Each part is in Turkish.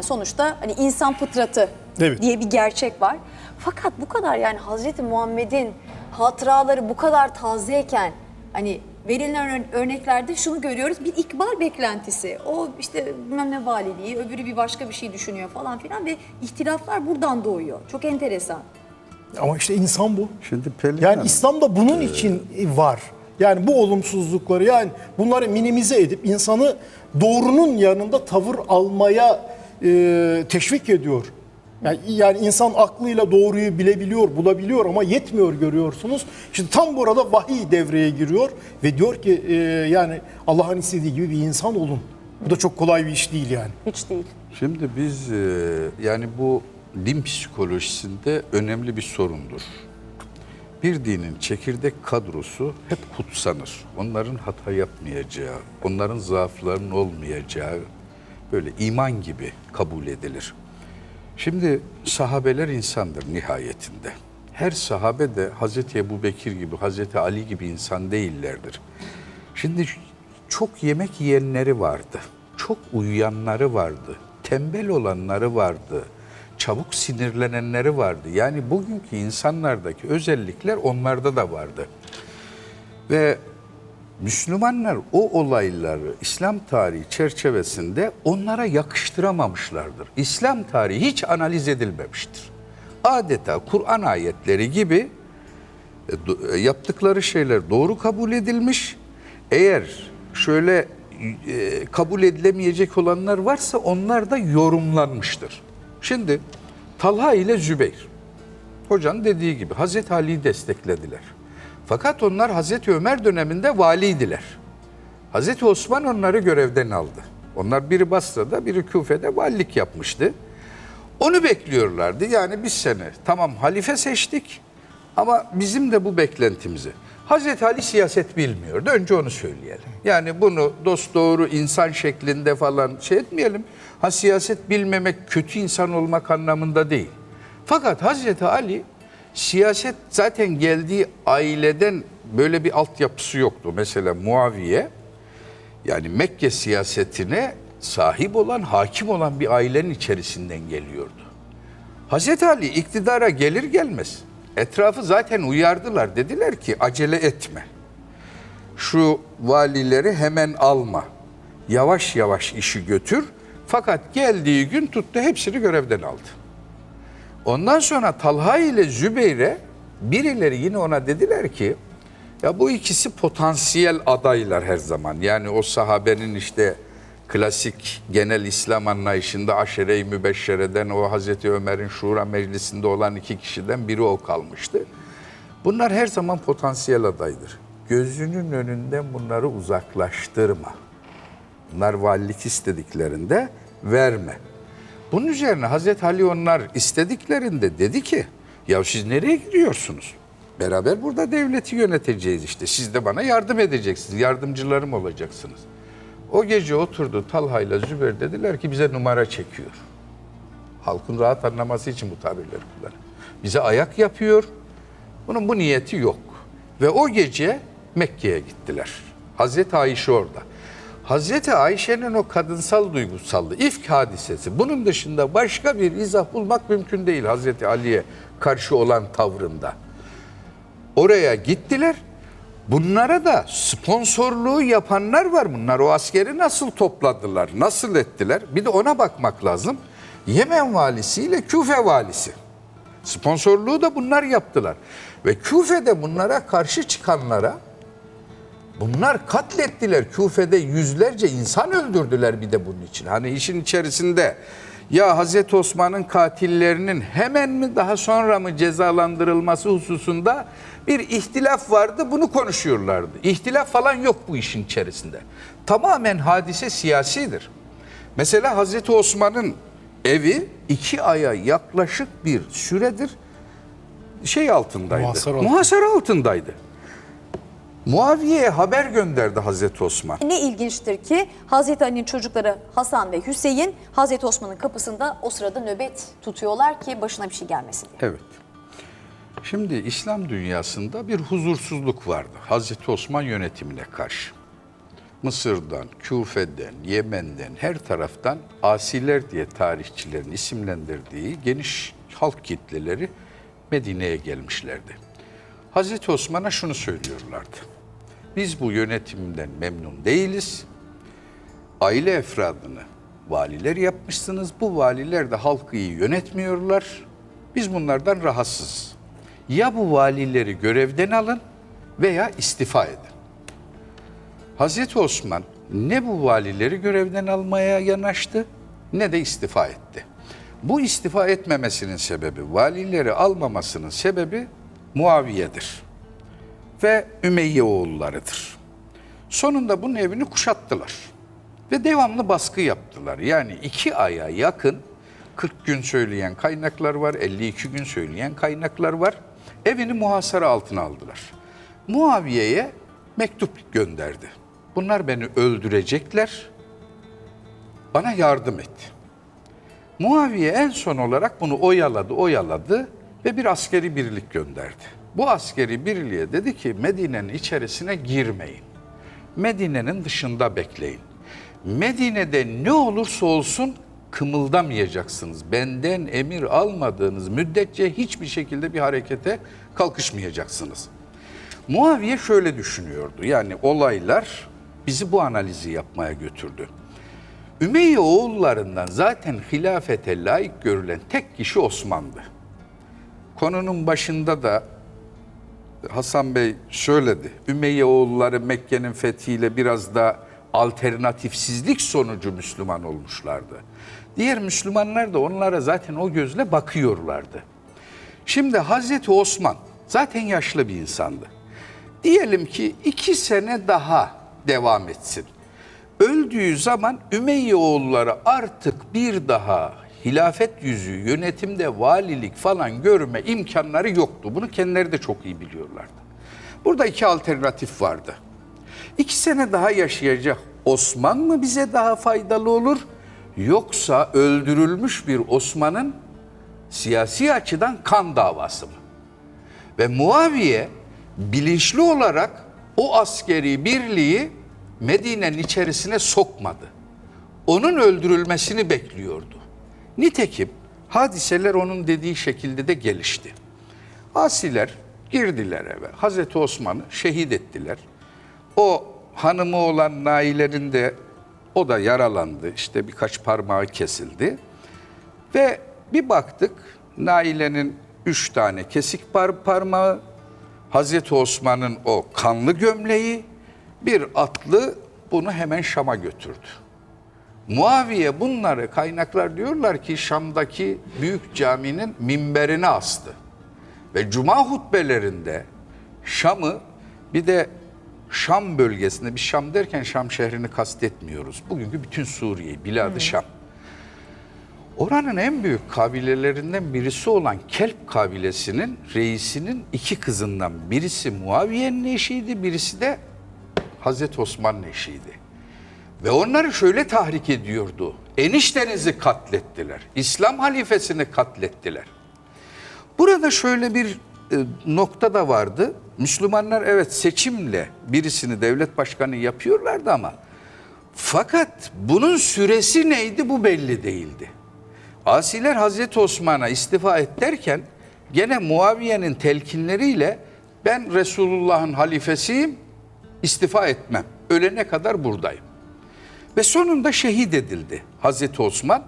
Yani sonuçta hani insan fıtratı Evet. diye bir gerçek var. Fakat bu kadar yani Hazreti Muhammed'in hatıraları bu kadar tazeyken hani verilen ör- örneklerde şunu görüyoruz. Bir ikbal beklentisi. O işte bilmem ne valiliği, öbürü bir başka bir şey düşünüyor falan filan ve ihtilaflar buradan doğuyor. Çok enteresan. Ama işte insan bu. Şimdi Pelin Yani Hanım, İslam da bunun için var. Yani bu olumsuzlukları yani bunları minimize edip insanı doğrunun yanında tavır almaya e, teşvik ediyor. Yani, yani insan aklıyla doğruyu bilebiliyor, bulabiliyor ama yetmiyor görüyorsunuz. Şimdi tam burada vahiy devreye giriyor ve diyor ki e, yani Allah'ın istediği gibi bir insan olun. Bu da çok kolay bir iş değil yani. Hiç değil. Şimdi biz e, yani bu din psikolojisinde önemli bir sorundur. Bir dinin çekirdek kadrosu hep kutsanır. Onların hata yapmayacağı, onların zaaflarının olmayacağı böyle iman gibi kabul edilir. Şimdi sahabeler insandır nihayetinde. Her sahabe de Hazreti Ebu Bekir gibi, Hazreti Ali gibi insan değillerdir. Şimdi çok yemek yiyenleri vardı. Çok uyuyanları vardı. Tembel olanları vardı. Çabuk sinirlenenleri vardı. Yani bugünkü insanlardaki özellikler onlarda da vardı. Ve Müslümanlar o olayları İslam tarihi çerçevesinde onlara yakıştıramamışlardır. İslam tarihi hiç analiz edilmemiştir. Adeta Kur'an ayetleri gibi e, e, yaptıkları şeyler doğru kabul edilmiş. Eğer şöyle e, kabul edilemeyecek olanlar varsa onlar da yorumlanmıştır. Şimdi Talha ile Zübeyir hocanın dediği gibi Hazreti Ali'yi desteklediler. Fakat onlar Hazreti Ömer döneminde valiydiler. Hazreti Osman onları görevden aldı. Onlar biri Basra'da, biri Küfe'de valilik yapmıştı. Onu bekliyorlardı. Yani biz seni tamam halife seçtik ama bizim de bu beklentimizi. Hazreti Ali siyaset bilmiyordu. Önce onu söyleyelim. Yani bunu dost doğru insan şeklinde falan şey etmeyelim. Ha siyaset bilmemek kötü insan olmak anlamında değil. Fakat Hazreti Ali siyaset zaten geldiği aileden böyle bir altyapısı yoktu. Mesela Muaviye yani Mekke siyasetine sahip olan, hakim olan bir ailenin içerisinden geliyordu. Hazreti Ali iktidara gelir gelmez etrafı zaten uyardılar. Dediler ki acele etme. Şu valileri hemen alma. Yavaş yavaş işi götür. Fakat geldiği gün tuttu hepsini görevden aldı. Ondan sonra Talha ile Zübeyre birileri yine ona dediler ki ya bu ikisi potansiyel adaylar her zaman. Yani o sahabenin işte klasik genel İslam anlayışında aşere-i mübeşşereden o Hazreti Ömer'in şura meclisinde olan iki kişiden biri o kalmıştı. Bunlar her zaman potansiyel adaydır. Gözünün önünden bunları uzaklaştırma. Bunlar valilik istediklerinde verme. Bunun üzerine Hazreti Ali onlar istediklerinde dedi ki ya siz nereye gidiyorsunuz? Beraber burada devleti yöneteceğiz işte. Siz de bana yardım edeceksiniz. Yardımcılarım olacaksınız. O gece oturdu Talha ile Zübeyir dediler ki bize numara çekiyor. Halkın rahat anlaması için bu tabirleri kullanıyor. Bize ayak yapıyor. Bunun bu niyeti yok. Ve o gece Mekke'ye gittiler. Hazreti Ayşe orada. Hazreti Ayşe'nin o kadınsal duygusallığı, ifk hadisesi. Bunun dışında başka bir izah bulmak mümkün değil Hazreti Ali'ye karşı olan tavrında. Oraya gittiler. Bunlara da sponsorluğu yapanlar var. Bunlar o askeri nasıl topladılar, nasıl ettiler? Bir de ona bakmak lazım. Yemen valisi ile Küfe valisi. Sponsorluğu da bunlar yaptılar. Ve Küfe'de bunlara karşı çıkanlara bunlar katlettiler. Küfe'de yüzlerce insan öldürdüler bir de bunun için. Hani işin içerisinde ya Hazreti Osman'ın katillerinin hemen mi daha sonra mı cezalandırılması hususunda bir ihtilaf vardı. Bunu konuşuyorlardı. İhtilaf falan yok bu işin içerisinde. Tamamen hadise siyasidir. Mesela Hazreti Osman'ın evi iki aya yaklaşık bir süredir şey altındaydı. Muhasara altında. Muhasara altındaydı. Muaviye'ye haber gönderdi Hazreti Osman. Ne ilginçtir ki Hazreti Ali'nin çocukları Hasan ve Hüseyin Hazreti Osman'ın kapısında o sırada nöbet tutuyorlar ki başına bir şey gelmesin diye. Evet. Şimdi İslam dünyasında bir huzursuzluk vardı Hazreti Osman yönetimine karşı. Mısır'dan, Küfe'den, Yemen'den, her taraftan asiler diye tarihçilerin isimlendirdiği geniş halk kitleleri Medine'ye gelmişlerdi. Hazreti Osman'a şunu söylüyorlardı. Biz bu yönetimden memnun değiliz. Aile efradını valiler yapmışsınız. Bu valiler de halkı iyi yönetmiyorlar. Biz bunlardan rahatsız. Ya bu valileri görevden alın veya istifa edin. Hazreti Osman ne bu valileri görevden almaya yanaştı ne de istifa etti. Bu istifa etmemesinin sebebi, valileri almamasının sebebi Muaviye'dir ve Ümeyye oğullarıdır. Sonunda bunun evini kuşattılar ve devamlı baskı yaptılar. Yani iki aya yakın 40 gün söyleyen kaynaklar var, 52 gün söyleyen kaynaklar var. Evini muhasara altına aldılar. Muaviye'ye mektup gönderdi. Bunlar beni öldürecekler, bana yardım et. Muaviye en son olarak bunu oyaladı, oyaladı ve bir askeri birlik gönderdi. Bu askeri birliğe dedi ki Medine'nin içerisine girmeyin. Medine'nin dışında bekleyin. Medine'de ne olursa olsun kımıldamayacaksınız. Benden emir almadığınız müddetçe hiçbir şekilde bir harekete kalkışmayacaksınız. Muaviye şöyle düşünüyordu. Yani olaylar bizi bu analizi yapmaya götürdü. Ümeyye oğullarından zaten hilafete layık görülen tek kişi Osman'dı. Konunun başında da Hasan Bey söyledi. Ümeyye oğulları Mekke'nin fethiyle biraz da alternatifsizlik sonucu Müslüman olmuşlardı. Diğer Müslümanlar da onlara zaten o gözle bakıyorlardı. Şimdi Hazreti Osman zaten yaşlı bir insandı. Diyelim ki iki sene daha devam etsin. Öldüğü zaman Ümeyye oğulları artık bir daha hilafet yüzü, yönetimde valilik falan görme imkanları yoktu. Bunu kendileri de çok iyi biliyorlardı. Burada iki alternatif vardı. İki sene daha yaşayacak Osman mı bize daha faydalı olur? Yoksa öldürülmüş bir Osman'ın siyasi açıdan kan davası mı? Ve Muaviye bilinçli olarak o askeri birliği Medine'nin içerisine sokmadı. Onun öldürülmesini bekliyordu. Nitekim hadiseler onun dediği şekilde de gelişti. Asiler girdiler eve. Hazreti Osman'ı şehit ettiler. O hanımı olan Nailerin de o da yaralandı. İşte birkaç parmağı kesildi. Ve bir baktık Naile'nin üç tane kesik par parmağı, Hazreti Osman'ın o kanlı gömleği, bir atlı bunu hemen Şam'a götürdü. Muaviye bunları kaynaklar diyorlar ki Şam'daki büyük caminin minberine astı. Ve cuma hutbelerinde Şam'ı bir de Şam bölgesinde, bir Şam derken Şam şehrini kastetmiyoruz. Bugünkü bütün Suriye'yi, Bilad-ı Şam. Oranın en büyük kabilelerinden birisi olan Kelp kabilesinin reisinin iki kızından birisi Muaviye'nin eşiydi, birisi de Hazreti Osman'ın eşiydi. Ve onları şöyle tahrik ediyordu. Eniştenizi katlettiler. İslam halifesini katlettiler. Burada şöyle bir e, nokta da vardı. Müslümanlar evet seçimle birisini devlet başkanı yapıyorlardı ama fakat bunun süresi neydi bu belli değildi. Asiler Hazreti Osman'a istifa et derken gene Muaviye'nin telkinleriyle ben Resulullah'ın halifesiyim istifa etmem. Ölene kadar buradayım. Ve sonunda şehit edildi Hazreti Osman.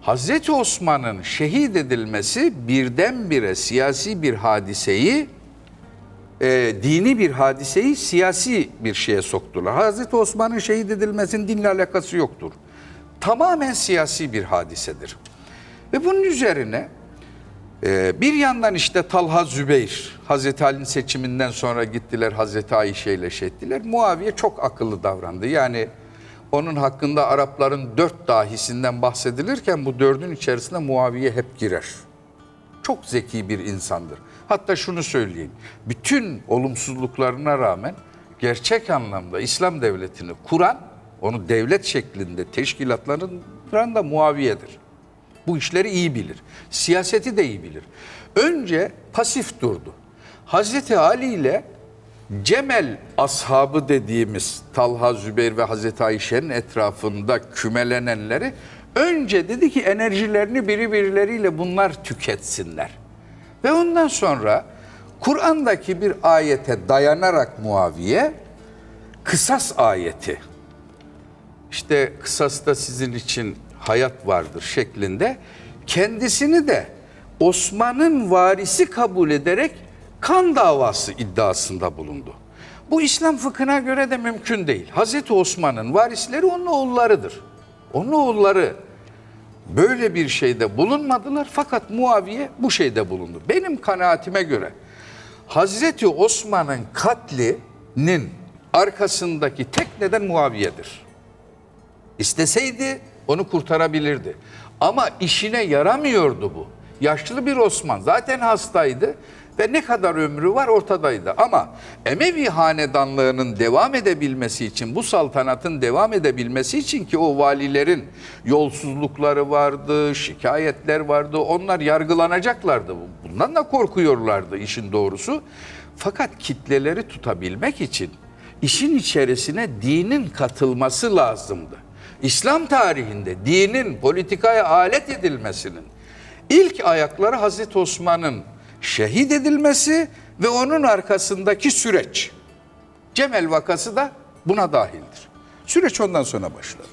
Hazreti Osman'ın şehit edilmesi birdenbire siyasi bir hadiseyi, e, dini bir hadiseyi siyasi bir şeye soktular. Hazreti Osman'ın şehit edilmesinin dinle alakası yoktur. Tamamen siyasi bir hadisedir. Ve bunun üzerine ee, bir yandan işte Talha Zübeyir, Hazreti Ali'nin seçiminden sonra gittiler Hazreti Ayşe ile şey ettiler. Muaviye çok akıllı davrandı. Yani onun hakkında Arapların dört dahisinden bahsedilirken bu dördün içerisinde Muaviye hep girer. Çok zeki bir insandır. Hatta şunu söyleyeyim. Bütün olumsuzluklarına rağmen gerçek anlamda İslam devletini kuran, onu devlet şeklinde teşkilatların da Muaviye'dir. Bu işleri iyi bilir. Siyaseti de iyi bilir. Önce pasif durdu. Hazreti Ali ile Cemel ashabı dediğimiz Talha, Zübeyir ve Hazreti Ayşe'nin etrafında kümelenenleri önce dedi ki enerjilerini birbirleriyle bunlar tüketsinler. Ve ondan sonra Kur'an'daki bir ayete dayanarak Muaviye kısas ayeti işte kısasta sizin için hayat vardır şeklinde kendisini de Osman'ın varisi kabul ederek kan davası iddiasında bulundu. Bu İslam fıkhına göre de mümkün değil. Hazreti Osman'ın varisleri onun oğullarıdır. Onun oğulları böyle bir şeyde bulunmadılar fakat Muaviye bu şeyde bulundu. Benim kanaatime göre Hazreti Osman'ın katlinin arkasındaki tek neden Muaviye'dir. İsteseydi onu kurtarabilirdi. Ama işine yaramıyordu bu. Yaşlı bir Osman zaten hastaydı ve ne kadar ömrü var ortadaydı. Ama Emevi hanedanlığının devam edebilmesi için, bu saltanatın devam edebilmesi için ki o valilerin yolsuzlukları vardı, şikayetler vardı, onlar yargılanacaklardı. Bundan da korkuyorlardı işin doğrusu. Fakat kitleleri tutabilmek için işin içerisine dinin katılması lazımdı. İslam tarihinde dinin politikaya alet edilmesinin ilk ayakları Hazreti Osman'ın şehit edilmesi ve onun arkasındaki süreç. Cemel vakası da buna dahildir. Süreç ondan sonra başladı.